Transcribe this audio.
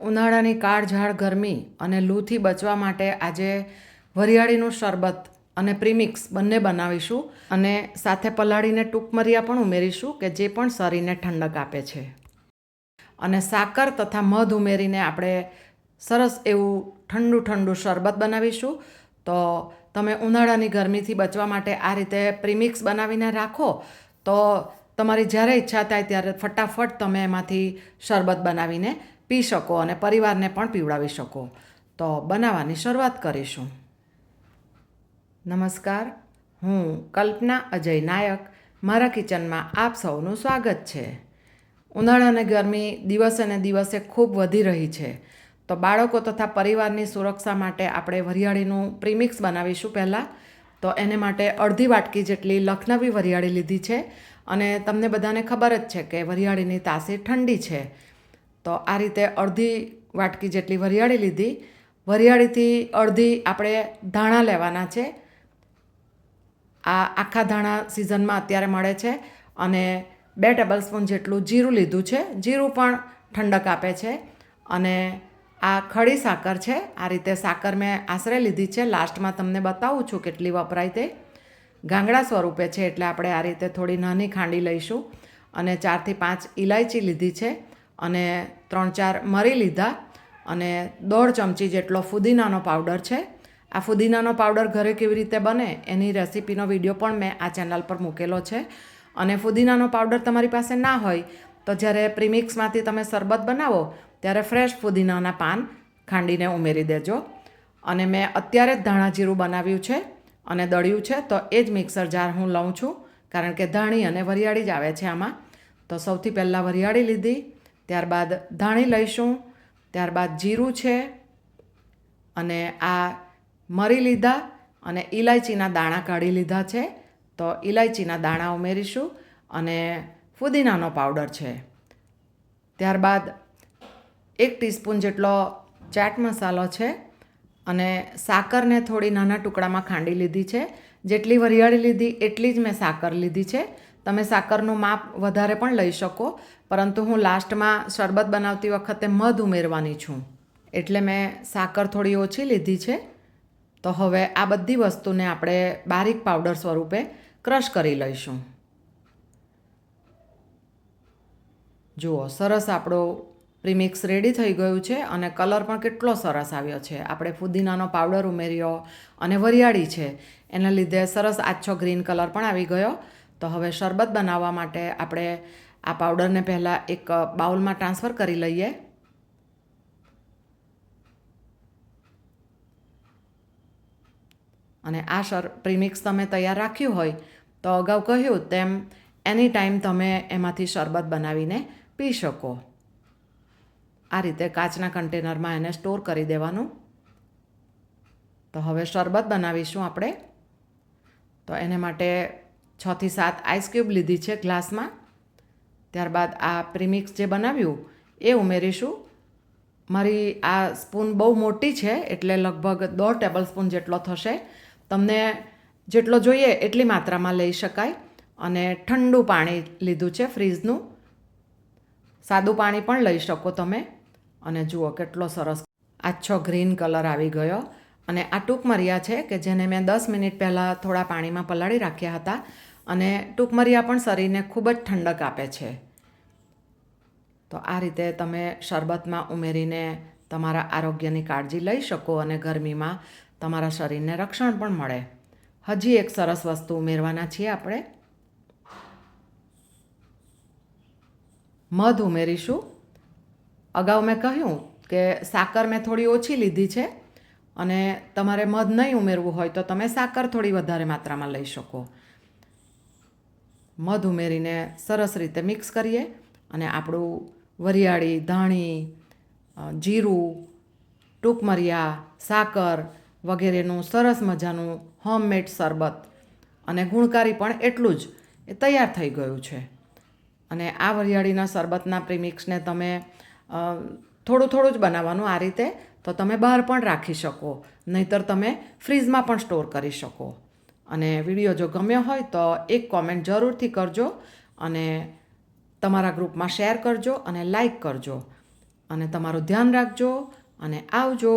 ઉનાળાની કાળઝાળ ગરમી અને લૂથી બચવા માટે આજે વરિયાળીનું શરબત અને પ્રીમિક્સ બંને બનાવીશું અને સાથે પલાળીને ટૂંકમરિયા પણ ઉમેરીશું કે જે પણ શરીરને ઠંડક આપે છે. અને સાકર તથા મધ ઉમેરીને આપણે સરસ એવું ઠંડુ ઠંડુ શરબત બનાવીશું. તો તમે ઉનાળાની ગરમીથી બચવા માટે આ રીતે પ્રીમિક્સ બનાવીને રાખો. તો તમારી જ્યારે ઈચ્છા થાય ત્યારે ફટાફટ તમે એમાંથી શરબત બનાવીને પી શકો અને પરિવારને પણ પીવડાવી શકો. તો બનાવવાની શરૂઆત કરીશું. નમસ્કાર, હું કલ્પના અજય નાયક. મારા કિચનમાં આપ સૌનું સ્વાગત છે. ઉનાળા અને ગરમી દિવસે ને દિવસે ખૂબ વધી રહી છે. તો બાળકો તથા પરિવારની સુરક્ષા માટે આપણે વરિયાળીનું પ્રીમિક્સ બનાવીશું પહેલાં. તો એને માટે અડધી વાટકી જેટલી લખનવી વરિયાળી લીધી છે. અને તમને બધાને ખબર જ છે કે વરિયાળીની તાસીર ઠંડી છે. તો આ રીતે અડધી વાટકી જેટલી વરિયાળી લીધી. વરિયાળીથી અડધી આપણે ધાણા લેવાના છે. આ આખા ધાણા સિઝનમાં અત્યારે મળે છે અને બે ટેબલ સ્પૂન જેટલું જીરું લીધું છે. જીરું પણ ઠંડક આપે છે અને આ ખડી સાકર છે. આ રીતે સાકર મેં આશરે લીધી છે. લાસ્ટમાં તમને બતાવું છું કેટલી વપરાય તે. ગાંગડા સ્વરૂપે છે એટલે આપણે આ રીતે થોડી નાની ખાંડી લઈશું અને ચારથી પાંચ ઇલાયચી લીધી છે. અને ત્રણ ચાર મરી લીધા અને દોઢ ચમચી જેટલો ફુદીનાનો પાવડર છે. આ ફુદીનાનો પાવડર ઘરે કેવી રીતે બને એની રેસીપીનો વીડિયો પણ મેં આ ચેનલ પર મૂકેલો છે. અને ફુદીનાનો પાવડર તમારી પાસે ના હોય તો જ્યારે પ્રીમિક્સમાંથી તમે શરબત બનાવો ત્યારે ફ્રેશ ફુદીનાના પાન ખાંડીને ઉમેરી દેજો. અને મેં અત્યારે જ ધાણા જીરું બનાવ્યું છે અને દળ્યું છે તો એ જ મિક્સર જાર હું લઉં છું. કારણ કે ધાણી અને વરિયાળી જ આવે છે આમાં. તો સૌથી પહેલાં વરિયાળી લીધી ત્યારબાદ ધાણી લઈશું, ત્યારબાદ જીરું છે અને આ મરી લીધા અને ઇલાયચીના દાણા કાઢી લીધા છે. તો ઇલાયચીના દાણા ઉમેરીશું અને ફુદીનાનો પાવડર છે. ત્યારબાદ એક ટીસ્પૂન જેટલો ચાટ મસાલો છે અને સાકરને થોડી નાના ટુકડામાં ખાંડી લીધી છે. જેટલી વરિયાળી લીધી, એટલી જ મેં સાકર લીધી છે. તમે સાકરનું માપ વધારે પણ લઈ શકો, પરંતુ હું લાસ્ટમાં શરબત બનાવતી વખતે મધ ઉમેરવાની છું. એટલે મેં સાકર થોડી ઓછી લીધી છે. તો હવે આ બધી વસ્તુને આપણે બારીક પાવડર સ્વરૂપે ક્રશ કરી લઈશું. જુઓ, સરસ આપણો પ્રીમિક્સ રેડી થઈ ગયું છે અને કલર પણ કેટલો સરસ આવ્યો છે. આપણે ફુદીનાનો પાવડર ઉમેર્યો અને વરિયાળી છે. એના લીધે સરસ આછો ગ્રીન કલર પણ આવી ગયો. તો હવે શરબત બનાવવા માટે આપણે આ પાવડરને પહેલાં એક બાઉલમાં ટ્રાન્સફર કરી લઈએ. અને આ શર પ્રીમિક્સ તમે તૈયાર રાખ્યું હોય તો અગાઉ કહ્યું તેમ એની ટાઈમ તમે એમાંથી શરબત બનાવીને પી શકો. આ રીતે કાચના કન્ટેનરમાં એને સ્ટોર કરી દેવાનું. તો હવે શરબત બનાવીશું આપણે. તો એને માટે છથી સાત આઈસ ક્યુબ લીધી છે ગ્લાસમાં. ત્યારબાદ આ પ્રીમિક્સ જે બનાવ્યું એ ઉમેરીશું. મારી આ સ્પૂન બહુ મોટી છે એટલે લગભગ દોઢ ટેબલ સ્પૂન જેટલો થશે. તમને જેટલો જોઈએ એટલી માત્રામાં લઈ શકાય. અને ઠંડુ પાણી લીધું છે ફ્રીજનું સાદું પાણી પણ લઈ શકો તમે. અને જુઓ કેટલો સરસ આછો ગ્રીન કલર આવી ગયો. અને આ ટૂંકમરિયા છે કે જેને મેં દસ મિનિટ પહેલાં થોડા પાણીમાં પલાળી રાખ્યા હતા. અને ટૂંકમરિયા પણ શરીરને ખૂબ જ ઠંડક આપે છે. તો આ રીતે તમે શરબતમાં ઉમેરીને તમારા આરોગ્યની કાળજી લઈ શકો અને ગરમીમાં તમારા શરીરને રક્ષણ પણ મળે. હજી એક સરસ વસ્તુ ઉમેરવાના છીએ આપણે. મધ ઉમેરીશું. અગાઉ મેં કહ્યું કે સાકર મેં થોડી ઓછી લીધી છે અને તમારે મધ નહીં ઉમેરવું હોય તો તમે સાકર થોડી વધારે માત્રામાં લઈ શકો. મધ ઉમેરીને સરસ રીતે મિક્સ કરીએ અને આપણું વરિયાળી, ધાણી જીરું ટૂંકમરિયા સાકર વગેરેનું સરસ મજાનું હોમમેડ શરબત અને ગુણકારી પણ એટલું જ એ તૈયાર થઈ ગયું છે. અને આ વરિયાળીના શરબતના પ્રીમિક્સને તમે થોડું થોડું જ બનાવવાનું આ રીતે, તો તમે બહાર પણ રાખી શકો. નહીતર તમે ફ્રીઝમાં પણ સ્ટોર કરી શકો. અને વીડિયો જો ગમ્યો હોય તો એક કોમેન્ટ જરૂરથી કરજો અને તમારા ગ્રુપમાં શેર કરજો અને લાઈક કરજો. અને તમારું ધ્યાન રાખજો અને આવજો.